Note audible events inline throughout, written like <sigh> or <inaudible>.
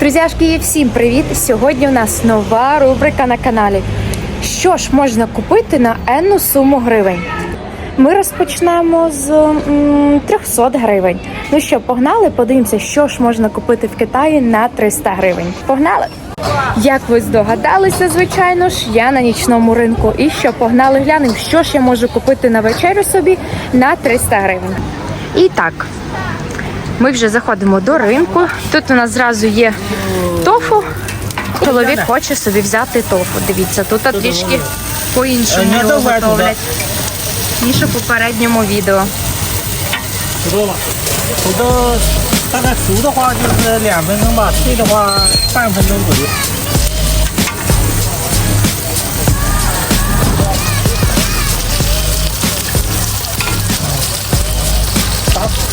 Друзяшки, всім привіт! Сьогодні у нас нова рубрика на каналі. Що ж можна купити на енну суму гривень? Ми розпочнемо з м, 300 гривень. Ну що, погнали? Подивимося, що ж можна купити в Китаї на 300 гривень. Погнали! Як ви здогадалися, звичайно ж, я на нічному ринку. І що погнали глянемо, що ж я можу купити на вечерю собі на 300 гривень. І так, ми вже заходимо до ринку. Тут у нас зразу є тофу. Чоловік хоче собі взяти тофу. Дивіться, тут трішки по-іншому його готовлять, ніж у попередньому відео.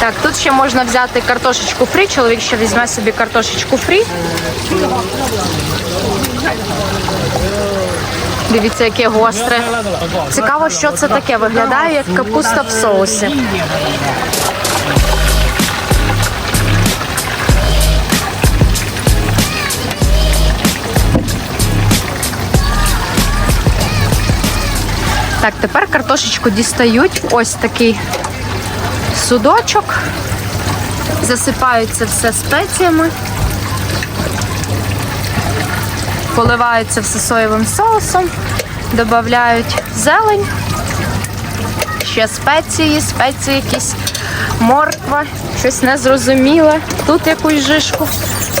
Так, тут ще можна взяти картошечку фрі. Чоловік ще візьме собі картошечку фрі. Дивіться, яке гостре. Цікаво, що це таке. Виглядає як капуста в соусі. Так, тепер картошечку дістають. Ось такий судочок. Засипаються все спеціями. Поливаються все соєвим соусом, додають зелень, ще спеції, спеції якісь морква, щось незрозуміле. Тут якусь жишку.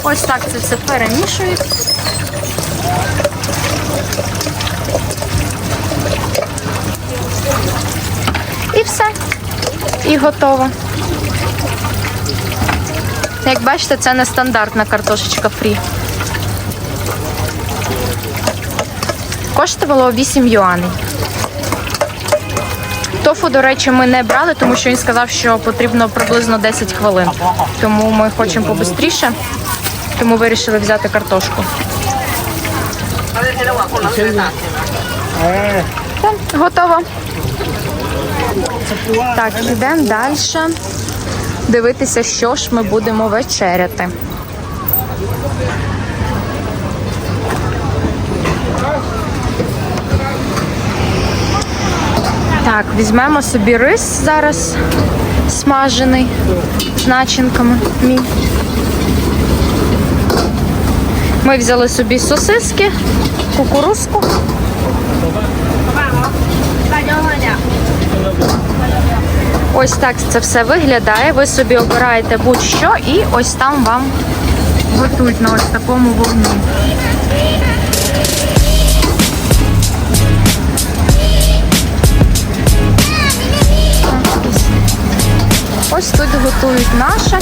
Ось так це все перемішують. І все. І готово. Як бачите, це не стандартна картошечка фрі. Коштувало 8 юаней. Тофу, до речі, ми не брали, тому що він сказав, що потрібно приблизно 10 хвилин. Тому ми хочемо побистріше, тому вирішили взяти картошку. 哎，Все, готово. Так, йдемо далі. Дивитися, що ж ми будемо вечеряти. Так, візьмемо собі рис зараз смажений з начинками. Мій. Ми взяли собі сосиски, кукурузку. Ось так це все виглядає. Ви собі обираєте будь-що і ось там вам готують на ось такому вогні. Ось тут готують наше.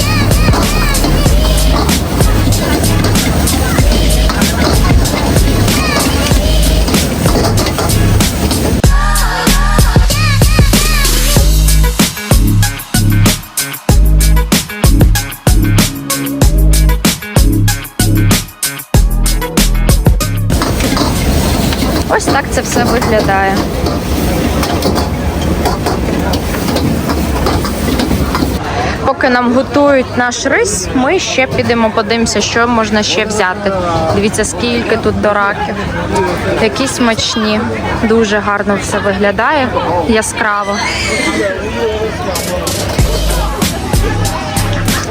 Це виглядає. Поки нам готують наш рис, ми ще підемо подивимося, що можна ще взяти. Дивіться, скільки тут до раків. Які смачні. Дуже гарно все виглядає, яскраво.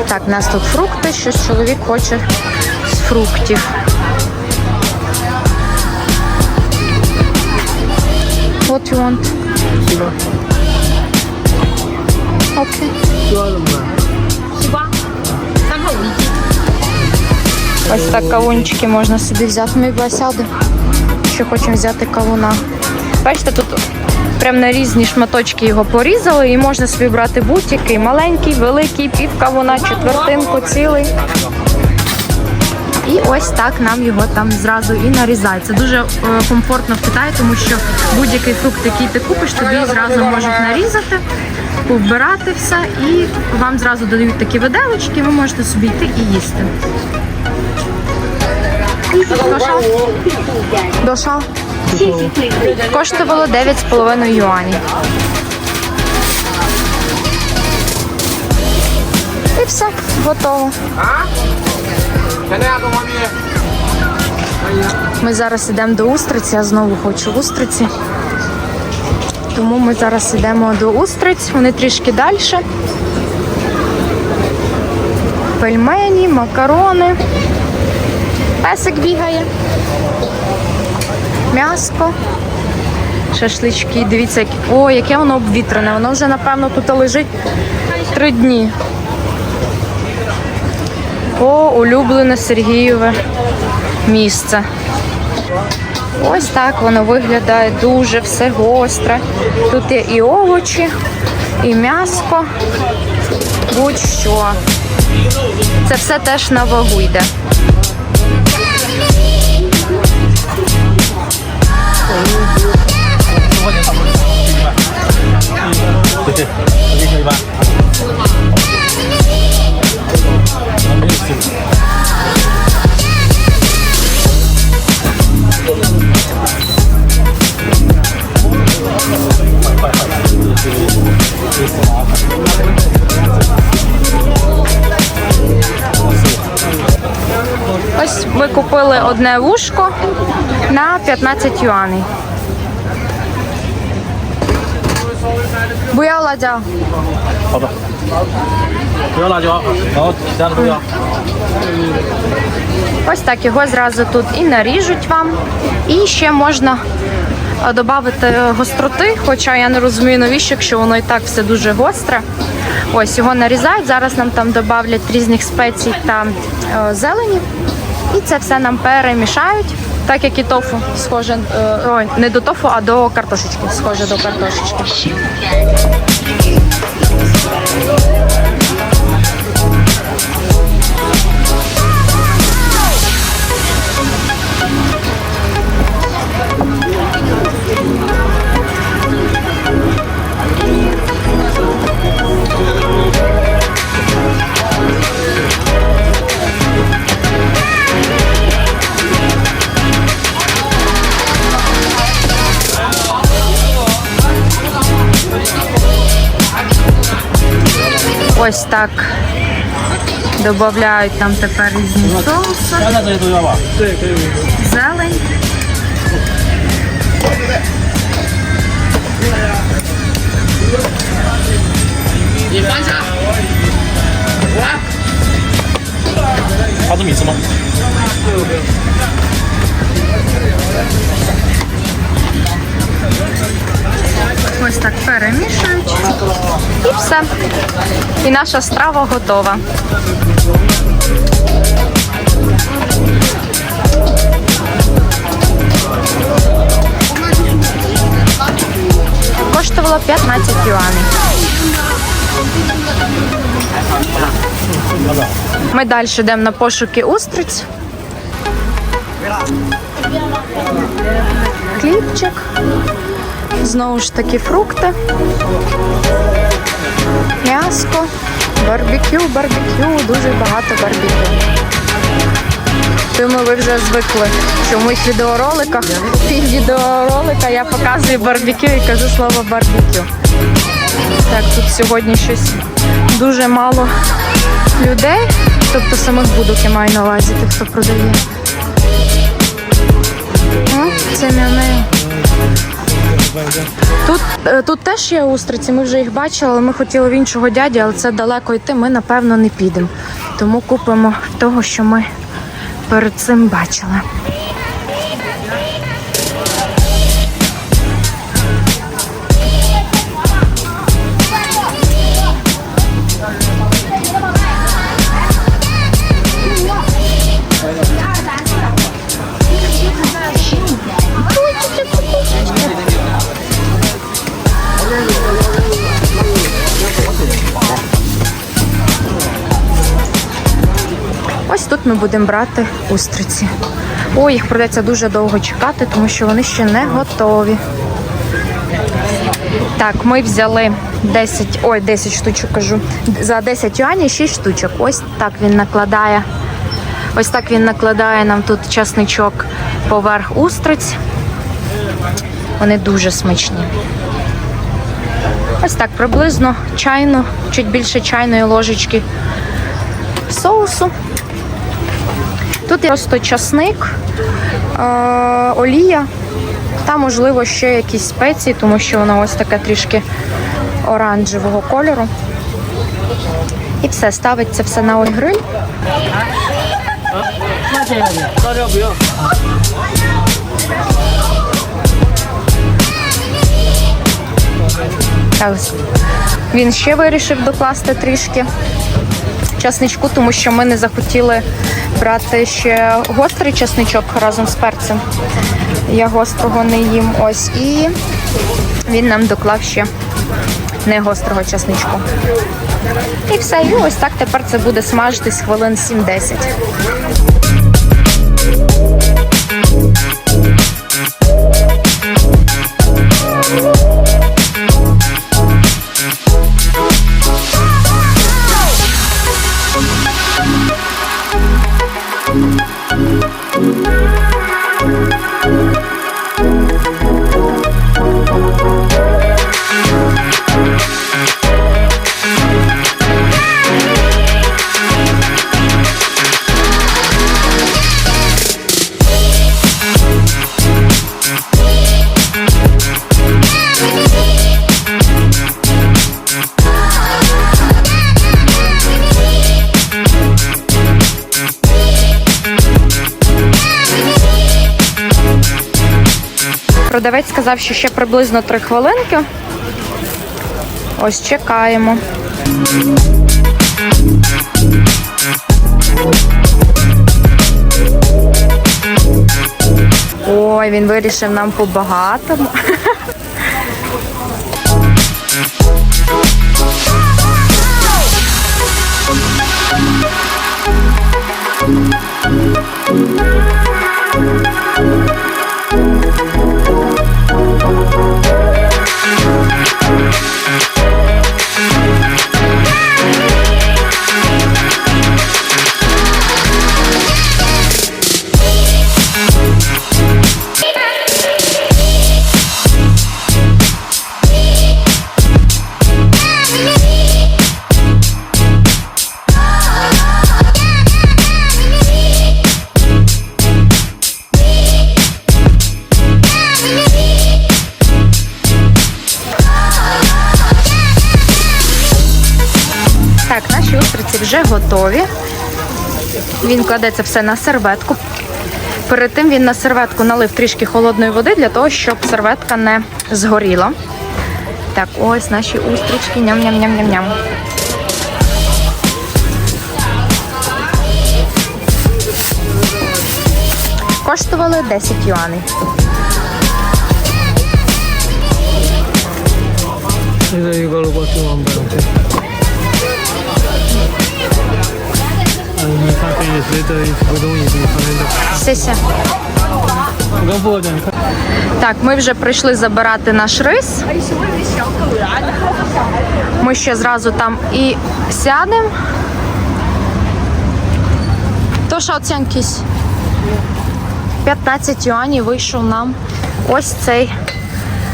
Так, у нас тут фрукти, щось чоловік хоче з фруктів. What you want? Shiba. Okay. Shiba. Ось так кавунчики можна собі взяти. Ми басяди. Ще хочемо взяти кавуна. Бачите, тут прям на різні шматочки його порізали і можна собі брати будь-який маленький, великий, пів кавуна, четвертинку, цілий. І ось так нам його там зразу і нарізають. Це дуже е, комфортно в Китаї, тому що будь-який фрукт, який ти купиш, тобі зразу можуть нарізати, повбирати все, і вам зразу додають такі виделочки, ви можете собі йти і їсти. Доша? Доша? Коштувало 9,5 юанів. І все, готово. Ми зараз йдемо до устриць, я знову хочу устриці. Тому ми зараз йдемо до устриць, вони трішки далі. Пельмені, макарони. Песик бігає. М'яско. Шашлички. Дивіться, о, яке воно обвітрене. Воно вже, напевно, тут лежить три дні. О, улюблене Сергієве місце. Ось так воно виглядає дуже все гостре. Тут є і овочі, і м'яско, будь-що. Це все теж на вагу йде. <laughs> одне вушко на 15 юаней. Буяв ладя. Ось так його зразу тут і наріжуть вам. І ще можна е, додати е, гостроти, хоча я не розумію, навіщо, якщо воно і так все дуже гостре. Ось його нарізають. Зараз нам там додають різних спецій та е, зелені. І це все нам перемішають. Так як і тофу схоже, е, ой, не до тофу, а до картошечки. Схоже до картошечки. Ось так додають там тепер різні соуси. Зелень. Ось так перемішують і все. І наша страва готова. Коштувало 15 юаней. Ми далі йдемо на пошуки устриць. Кліпчик. Знову ж таки фрукти. М'яско, барбекю, барбекю, дуже багато барбекю. Думаю, ви вже звикли, що в моїх відеороликах, пів відеоролика я показую барбекю і кажу слово барбекю. Так, тут сьогодні щось дуже мало людей, тобто самих будок я маю на увазі, тих, хто продає. О, це м'яне. Тут, е, тут теж є устриці, ми вже їх бачили, але ми хотіли в іншого дяді, але це далеко йти, ми напевно не підемо. Тому купимо того, що ми перед цим бачили. Ми будемо брати устриці. Ой, їх придеться дуже довго чекати, тому що вони ще не готові. Так, ми взяли 10, ой, 10 штучок кажу. За 10 юанів 6 штучок. Ось так він накладає. Ось так він накладає нам тут часничок поверх устриць. Вони дуже смачні. Ось так приблизно чайну, чуть більше чайної ложечки соусу. Тут просто часник, е, олія та, можливо, ще якісь спеції, тому що вона ось така трішки оранжевого кольору. І все, ставиться все на гриль. Так, Він ще вирішив докласти трішки часничку, тому що ми не захотіли брати ще гострий чесничок разом з перцем. Я гострого не їм. Ось і він нам доклав ще не гострого чесничку. І все, і ось так тепер це буде смажитись хвилин 7-10. Продавець сказав, що ще приблизно 3 хвилинки. Ось чекаємо. Ой, він вирішив нам по-багатому. готові. Він кладеться все на серветку. Перед тим він на серветку налив трішки холодної води для того, щоб серветка не згоріла. Так, ось наші устрічки. Ням-ням-ням-ням-ням. Коштували 10 юаней. Це його роботу вам Something Так, ми вже прийшли забирати наш рис. Ми ще зразу там і сядемо. То що оцінкись? 15 юанів вийшов нам ось цей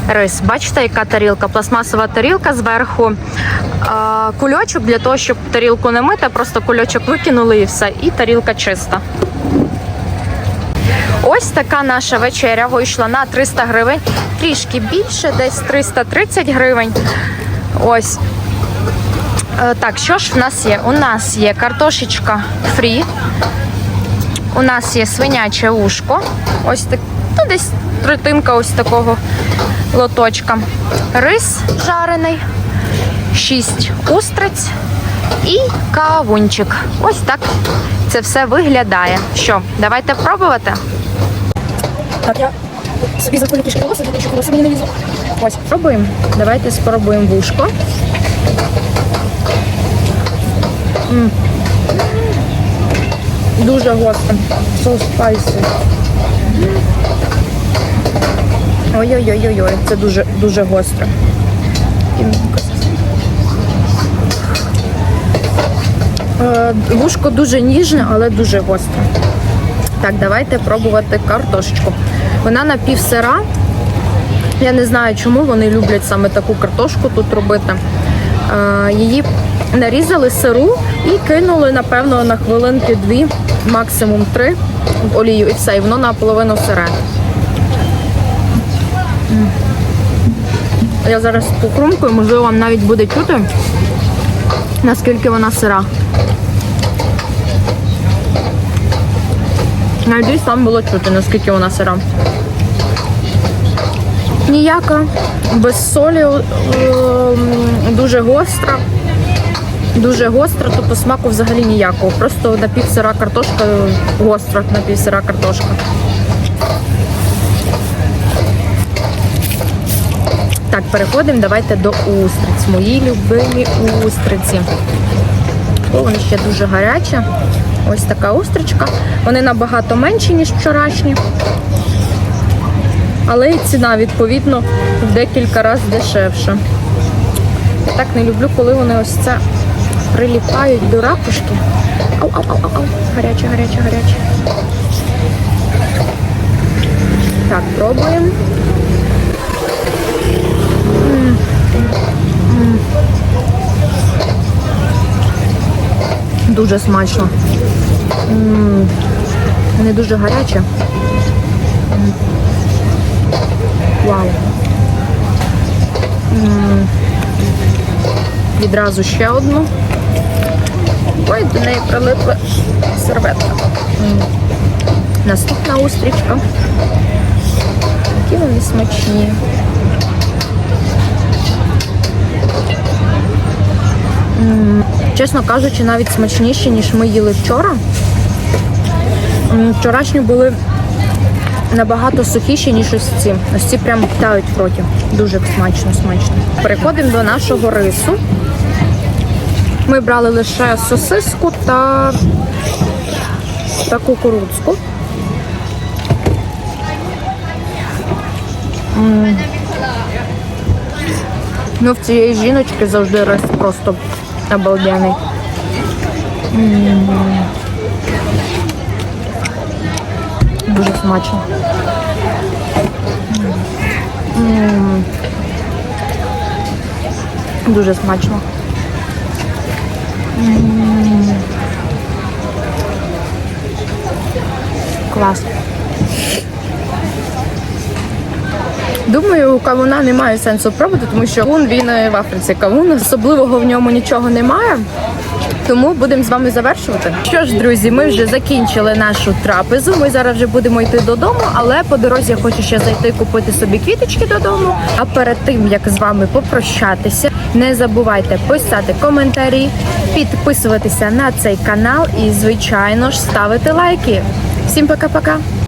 рис. Бачите, яка тарілка? Пластмасова тарілка зверху. А, кульочок для того, щоб тарілку не мити, просто кульочок викинули і все. І тарілка чиста. Ось така наша вечеря вийшла на 300 гривень, трішки більше, десь 330 гривень. Ось. Е, Так, що ж в нас є? У нас є картошечка фрі, у нас є свиняче ушко, ось так, ну десь третинка ось такого лоточка. Рис жарений, 6 устриць і кавунчик. Ось так це все виглядає. Що, давайте пробувати? Так, я собі заколю волосся, тому що волосся мені не лізу. Ось, пробуємо. Давайте спробуємо вушко. М. Дуже гостро. So spicy. Ой-ой-ой-ой, це дуже дуже гостро. Е, Вушко дуже ніжне, але дуже гостре. Так, давайте пробувати картошечку. Вона напівсира. Я не знаю, чому вони люблять саме таку картошку тут робити. Е, Її нарізали сиру і кинули, напевно, на хвилинки дві, максимум три в олію і все, і воно наполовину сире. Я зараз покрумкую, можливо, вам навіть буде чути, наскільки вона сира. Надіюсь, вам було чути, наскільки вона сира. Ніяка, без солі, ем, дуже гостра. Дуже гостра, то по смаку взагалі ніякого. Просто напівсира картошка, гостра напівсира картошка. Переходимо давайте до устриць. Мої любимі устриці. О, вони ще дуже гарячі. Ось така устричка. Вони набагато менші, ніж вчорашні. Але і ціна, відповідно, в декілька разів дешевша. Я так не люблю, коли вони ось це приліпають до ракушки. Ау, ау, ау, ау, ау. Гаряче, гаряче, гаряче. Так, пробуємо. Дуже смачно. М. Не дуже гаряче. М. Вау. М. Відразу ще одну. Ой, до неї прилипла серветка. М. Наступна устрічка. Які вони смачні. М, Чесно кажучи, навіть смачніші, ніж ми їли вчора. Вчорашні були набагато сухіші, ніж ось ці. Ось ці прям тають в роті. Дуже смачно, смачно. Переходимо до нашого рису. Ми брали лише сосиску та, та кукурудзку. Ну, в цієї жіночки завжди рис просто обалденний. М. Дуже смачно. М. Дуже смачно. М. Клас. Думаю, кавуна немає сенсу пробувати, тому що кавун він е, в Африці кавун. Особливого в ньому нічого немає. Тому будемо з вами завершувати. Що ж, друзі, ми вже закінчили нашу трапезу. Ми зараз вже будемо йти додому, але по дорозі я хочу ще зайти купити собі квіточки додому. А перед тим як з вами попрощатися, не забувайте писати коментарі, підписуватися на цей канал і, звичайно ж, ставити лайки. Всім пока-пока!